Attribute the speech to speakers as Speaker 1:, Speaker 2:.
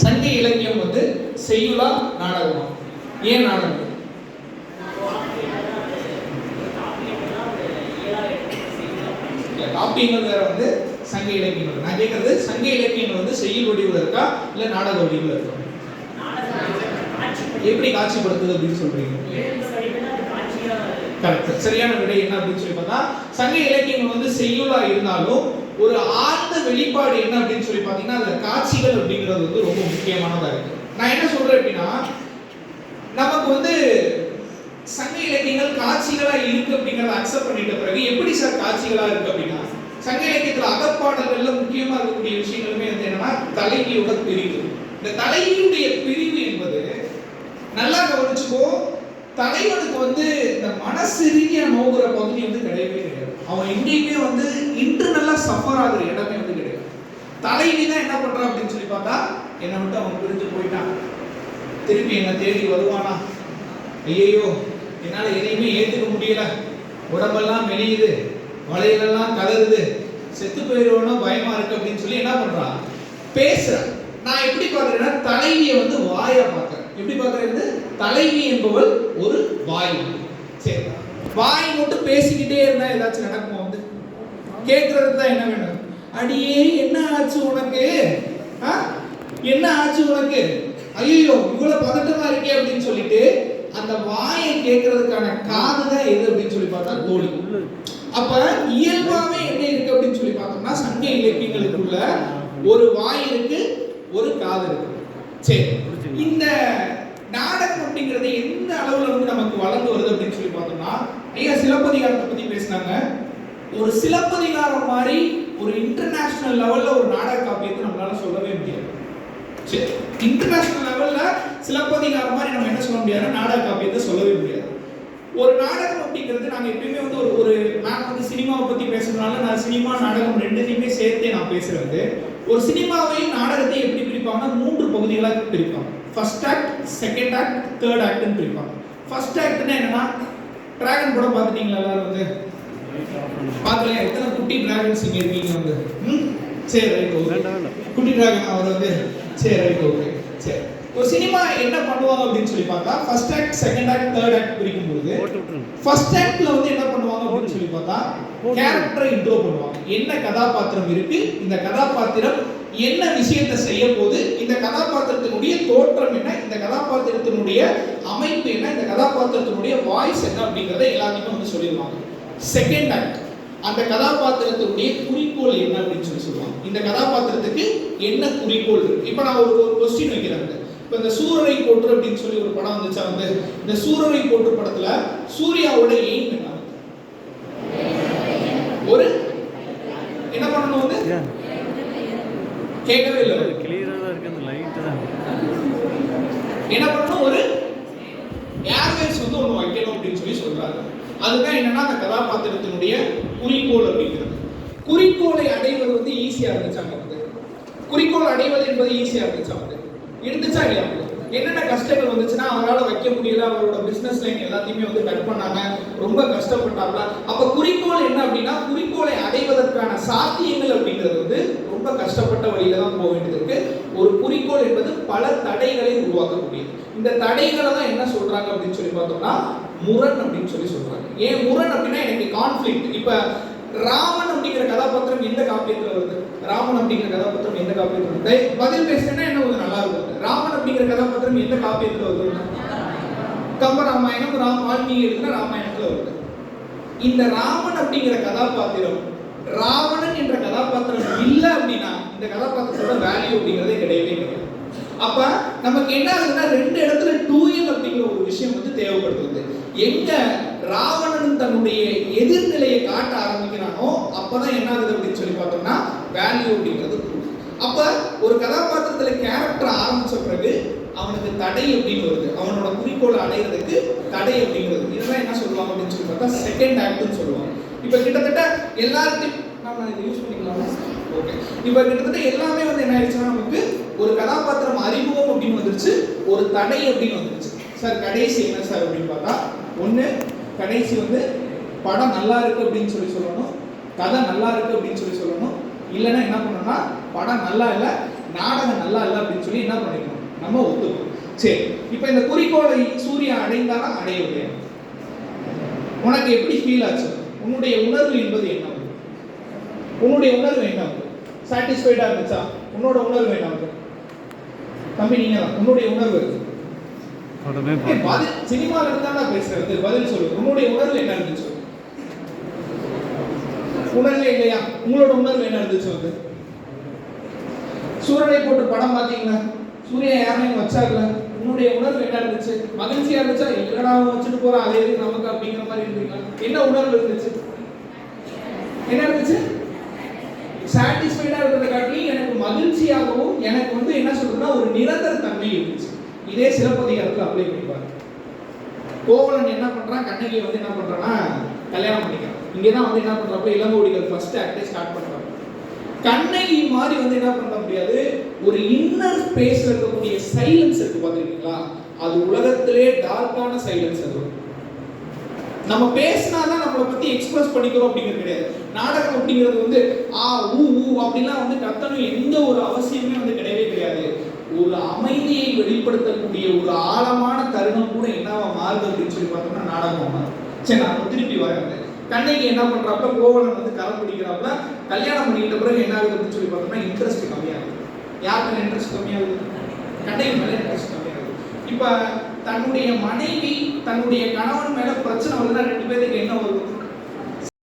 Speaker 1: சங்க இலக்கியம் வந்து செய்யுளா நாடகமா? ஏன் நாடகம்? காப்பியங்கள் வேற வந்து சங்க இலக்கியங்கள். நான் கேட்கறது சங்க இலக்கியங்கள் வந்து செய்யுள் வடிவில் இருக்கா? இல்ல நாடக வடிவில் இருக்கா? எப்படி காட்சிப்படுத்துது அப்படின்னு சொல்றீங்க? கரெக்ட் சரியான விடை என்ன அப்படின்னு சொல்லி பார்த்தா சங்க இலக்கியங்கள் வந்து செய்யுளா இருந்தாலும் ஒரு ஆழ்ந்த வெளிப்பாடு என்ன அப்படின்னு சொல்லி பார்த்தீங்கன்னா அதுல காட்சிகள் அப்படிங்கிறது வந்து ரொம்ப முக்கியமானதா இருக்கு. நான் என்ன சொல்றேன் அப்படின்னா நமக்கு வந்து சங்க இலக்கியங்கள் காட்சிகளா இருக்கு அப்படிங்கறத அக்செப்ட் பண்ணிட்ட பிறகு எப்படி சார் காட்சிகளா இருக்கு அப்படின்னா சங்க இலக்கியத்துல அகப்பாடல்கள்ல முக்கியமா இருக்கக்கூடிய விஷயங்களுமே வந்து என்னன்னா தலைவியோட பிரிவு. இந்த தலைவியுடைய பிரிவு என்பது நல்லா கவனிச்சுக்கோ தலைவனுக்கு வந்து மனசு ரீதியா நோகுற பகுதி வந்து கிடையவே கிடையாது. அவன் எங்கேயுமே வந்து இன்டர்னலா சஃபர் ஆகுற இடமே வந்து கிடையாது. தலைவி தான் என்ன பண்றான் அப்படின்னு சொல்லி பார்த்தா என்னை விட்டு அவன் பிரிஞ்சு போயிட்டான். திருப்பி என்னை தேடி வருவானா? ஐயையோ என்னால எதையுமே ஏத்துக்க முடியல. உடம்பெல்லாம் மெலியுது. வலையிலெல்லாம் கலருது செத்து போயிடுவோனோ பயமா இருக்கு அப்படின்னு சொல்லி என்ன பண்றான்? பேசுறான். நான் எப்படி பார்க்குறேன்னா தலைவியை வந்து வாயா பார்க்கறேன். எப்படி பார்க்குறது தலைவி என்பவள் ஒரு வாய் சரி. வாய் மட்டும் பேசிக்கிட்டே இருந்தா ஏதாச்சும் நடக்குமா வந்து? கேட்கறது தான் என்ன வேணும்? அடியே என்ன ஆச்சு உனக்கு? ஆ? என்ன ஆச்சு உனக்கு? ஐயோ இவ்வளவு பதட்டமா இருக்கே அப்படின்னு சொல்லிட்டு அந்த வாயை கேட்கறதுக்கான காது தான் எது அப்படின்னு சொல்லி பார்த்தா தோழி அப்ப இயல்பாவே என்ன இருக்கு அப்படின்னு சொல்லி பார்த்தோம்னா சங்க இலக்கியங்களுக்குள்ள ஒரு வாய் இருக்கு ஒரு காது இருக்கு. சரி. இந்த நாடகம் அப்படிங்கிறது எந்த அளவுல வந்து நமக்கு வளர்ந்து வருது அப்படின்னு சொல்லி பார்த்தோம்னா ஐயா சிலப்பதிகாரத்தை பத்தி பேசினாங்க. ஒரு சிலப்பதிகாரம் மாதிரி ஒரு இன்டர்நேஷனல் லெவல்ல ஒரு நாடக காப்பியத்தை நம்மளால சொல்லவே முடியாது. சரி இன்டர்நேஷனல் லெவல்ல சிலப்பதிகாரம் மாதிரி நம்ம என்ன சொல்ல முடியாது நாடக காப்பியத்தை சொல்லவே முடியாது. ஒரு நாடகம் அப்படிங்கிறது நாங்க எப்பயுமே வந்து ஒரு ஒரு நான் வந்து சினிமாவை பத்தி பேசுறதுனால நான் சினிமா நாடகம் ரெண்டுத்தையுமே சேர்த்தே நான் பேசுறது. ஒரு சினிமாவையும் நாடகத்தையும் எப்படி பிரிப்பாங்கன்னா மூன்று பகுதிகளாக பிரிப்பாங்க. First act second act third ஆக்ட்னு பிரிப்பாங்க. ஃபர்ஸ்ட் ஆக்ட்னா என்னன்னா டிராகன் படம் பார்த்துட்டீங்களா எல்லாரும் வந்து? பார்க்கல எத்தனை குட்டி டிராகன்ஸ் இங்க இருக்கீங்க வந்து? ம்? சரி ரைட் ஓகே குட்டி டிராகன் அவர் வந்து சரி ரைட் ஓகே சரி. ஒரு சினிமா என்ன பண்ணுவாங்க அப்படின்னு சொல்லி பார்த்தா first act second act third act பிரிக்கும் பொழுது ஃபர்ஸ்ட் ஆக்ட்ல வந்து என்ன பண்ணுவாங்க அப்படின்னு சொல்லி பார்த்தா கேரக்டரை இன்ட்ரோ பண்ணுவாங்க. என்ன கதாபாத்திரம் இருக்கு இந்த கதாபாத்திரம் என்ன விஷயத்தை செய்ய போகுது இந்த கதாபாத்திரத்தினுடைய தோற்றம் என்ன இந்த கதாபாத்திரத்தினுடைய அமைப்பு என்ன இந்த கதாபாத்திரத்தினுடைய வாய்ஸ் என்ன அப்படிங்கறத எல்லாத்தையுமே வந்து சொல்லிடுவாங்க. செகண்ட் ஆக்ட் அந்த கதாபாத்திரத்தினுடைய குறிக்கோள் என்ன அப்படின்னு சொல்லி சொல்லுவாங்க. இந்த கதாபாத்திரத்துக்கு என்ன குறிக்கோள் இருக்கு? இப்போ நான் ஒரு ஒரு கொஸ்டின் வைக்கிறேன். இப்போ இந்த சூரரை போற்று அப்படின்னு சொல்லி ஒரு படம் வந்துச்சா வந்து இந்த சூரரை போற்று படத்துல சூர்யாவோட எய்ம் என்ன? ஒரு என்ன பண்ணணும் வந்து? கேட்கவே இல்லை.
Speaker 2: கிளியரா தான் இருக்கு அந்த லைட் தான்
Speaker 1: என்ன பண்ணணும்? ஒரு ஏர்வேஸ் வந்து ஒன்று வைக்கணும் அப்படின்னு சொல்லி சொல்றாங்க. அதுதான் என்னன்னா அந்த கதாபாத்திரத்தினுடைய குறிக்கோள் அப்படிங்கிறது. குறிக்கோளை அடைவது வந்து ஈஸியா இருந்துச்சாங்க வந்து குறிக்கோள் அடைவது என்பது ஈஸியா இருந்துச்சா வந்து இருந்துச்சா இல்லையா? என்னென்ன கஷ்டங்கள் வந்துச்சுன்னா அவரால் வைக்க முடியல அவரோட பிஸ்னஸ் லைன் எல்லாத்தையுமே வந்து கட் பண்ணாங்க ரொம்ப கஷ்டப்பட்டாங்களா அப்போ குறிக்கோள் என்ன அப்படின்னா குறிக்கோளை அடைவதற்கான சாத்தியங்கள் அப்படிங்கிறது வந்து ரொம்ப கஷ்டப்பட்ட வழியில தான் போக வேண்டியது இருக்கு. ஒரு குறிக்கோள் என்பது பல தடைகளை உருவாக்கக்கூடியது இந்த தடைகளை தான் என்ன சொல்றாங்க அப்படின்னு சொல்லி பார்த்தோம்னா முரண் அப்படின்னு சொல்லி சொல்றாங்க. ஏன் முரண் அப்படின்னா எனக்கு கான்ஃபிளிக்ட் இப்போ ராமன் அப்படிங்கிற கதாபாத்திரம் எந்த காப்பியத்தில் வருது? ராமன் அப்படிங்கிற கதாபாத்திரம் எந்த காப்பியத்தில் வருது? பதில் பேசுனா என்ன கொஞ்சம் நல்லா இருக்கும் ராமன் அப்படிங்கிற கதாபாத்திரம் எந்த காப்பியத்தில் வருது? கம்ப ராமாயணம் ராம் வால்மீகி எழுதின ராமாயணத்தில் வருது. இந்த ராமன் அப்படிங்கிற கதாபாத்திரம் ராவணன் என்ற கதாபாத்திரம் இல்ல அப்படின்னா இந்த கதாபாத்திரத்தோட வேல்யூ அப்படிங்கிறதே கிடையவே கிடையாது. அப்ப நமக்கு என்ன ஆகுதுன்னா ரெண்டு இடத்துல டூயல் அப்படிங்கிற ஒரு விஷயம் வந்து தேவைப்படுது எங்க ராவணன் தன்னுடைய எதிர்நிலையை காட்ட ஆரம்பிக்கிறானோ அப்பதான் என்ன ஆகுது அப்படின்னு சொல்லி பார்த்தோம்னா வேல்யூ அப்படிங்கிறது அப்ப ஒரு கதாபாத்திரத்துல கேரக்டர் ஆரம்பிச்ச பிறகு அவனுக்கு தடை அப்படின்னு வருது. அவனோட குறிக்கோளை அடையிறதுக்கு தடை அப்படிங்கிறது இதெல்லாம் என்ன சொல்லுவாங்க அப்படின்னு சொல்லி பார்த்தா செகண்ட் ஆக்ட்னு சொல்லுவாங்க. இப்ப கிட்டத்தட்ட எல்லார்ட்டையும் நம்ம இதை யூஸ் பண்ணிக்கலாமா? ஓகே இப்ப கிட்டத்தட்ட எல்லாமே வந்து என்ன ஆயிடுச்சுன்னா நமக்கு ஒரு கதாபாத்திரம் அறிமுகம் அப்படின்னு வந்துருச்சு ஒரு தடை அப்படின்னு வந்துருச்சு. சார் கடைசி என்ன சார் அப்படின்னு பார்த்தா ஒண்ணு கடைசி வந்து படம் நல்லா இருக்கு அப்படின்னு சொல்லி சொல்லணும் கதை நல்லா இருக்கு அப்படின்னு சொல்லி சொல்லணும். இல்லைன்னா என்ன பண்ணணும்னா படம் நல்லா இல்லை நாடகம் நல்லா இல்லை அப்படின்னு சொல்லி என்ன பண்ணிக்கணும்? நம்ம ஒத்துக்கணும். சரி இப்போ இந்த குறிக்கோளை சூரியன் அடைந்தாரா? அடையவில்லையா? உனக்கு எப்படி ஃபீல் ஆச்சு? உன்னுடைய உணர்வு என்பது என்ன? உன்னுடைய உணர்வு என்ன? சாட்டிஸ்ஃபைடா இருந்துச்சா? உன்னோட உணர்வு என்ன? தம்பி நீங்க தான். உன்னுடைய உணர்வு. பதில் சினிமால இருந்தா நான் பேசுறது பதில் சொல்லு. உன்னுடைய உணர்வு என்ன இருந்துச்சு? உணர்வே இல்லையா? உங்களோட உணர்வு என்ன இருந்துச்சு வந்து? சூரனை போட்டு படம் பார்த்தீங்களா? சூரியன் யாரையும் வச்சார்ல உன்னுடைய உணர்வு என்ன இருந்துச்சு? மகிழ்ச்சியா இருந்துச்சா? இல்லடா வச்சுட்டு போறான். அதே இது நமக்கு அப்படிங்கிற மாதிரி இருந்தீங்களா என்ன உணர்வு இருந்துச்சு? என்ன இருந்துச்சு? சாட்டிஸ்ஃபைடா இருக்கிறத காட்டி எனக்கு மகிழ்ச்சியாகவும் எனக்கு வந்து என்ன சொல்றதுன்னா ஒரு நிரந்தர தன்மை இருந்துச்சு. இதே சிலப்பதிகாரத்தில் அப்ளை பண்ணிப்பாரு கோவலன் என்ன பண்றான்? கண்ணகியை வந்து என்ன பண்றான்னா கல்யாணம் பண்ணிக்கிறான். இங்கே தான் வந்து என்ன பண்றப்ப இளங்கோடிகள் ஃபர்ஸ்ட் ஆக்டே ஸ்டார்ட் பண்றாங்க. கண்ணகி மாதிரி வந்து என்ன பண்ண முடியாது? ஒரு இன்னர் ஸ்பேஸ்ல இருக்கக்கூடிய சைலன்ஸ் இருக்கு பாத்துருக்கீங்களா அது உலகத்திலே டார்க்கான சைலன்ஸ் அது. நம்ம பேசினாதான் நம்மளை பத்தி எக்ஸ்பிரஸ் பண்ணிக்கிறோம் அப்படிங்கிறது கிடையாது. நாடகம் அப்படிங்கிறது வந்து ஆ ஊ ஊ அப்படிலாம் வந்து கத்தணும் எந்த ஒரு அவசியமே வந்து கிடையவே கிடையாது. ஒரு அமைதியை வெளிப்படுத்தக்கூடிய ஒரு ஆழமான தருணம் கூட என்னவா மாறுது அப்படின்னு சொல்லி பார்த்தோம்னா நாடகம் மாறுது சரி நான் திருப்பி வரேன். கண்ணகி என்ன பண்றாப்புல கோவலன் வந்து கரம் பிடிக்கிறாப்புல கல்யாணம் பண்ணிக்கிட்ட பிறகு என்ன ஆகுது அப்படின்னு சொல்லி பார்த்தோம்னா இன்ட்ரெஸ்ட் கம்மியாகுது. யாருக்கு இன்ட்ரெஸ்ட் கம்மியாகுது? கடையின் மேலே இன்ட்ரெஸ்ட் கம்மியாகுது. இப்போ தன்னுடைய மனைவி தன்னுடைய கணவன் மேலே பிரச்சனை வருதுன்னா ரெண்டு பேருக்கு என்ன வரும்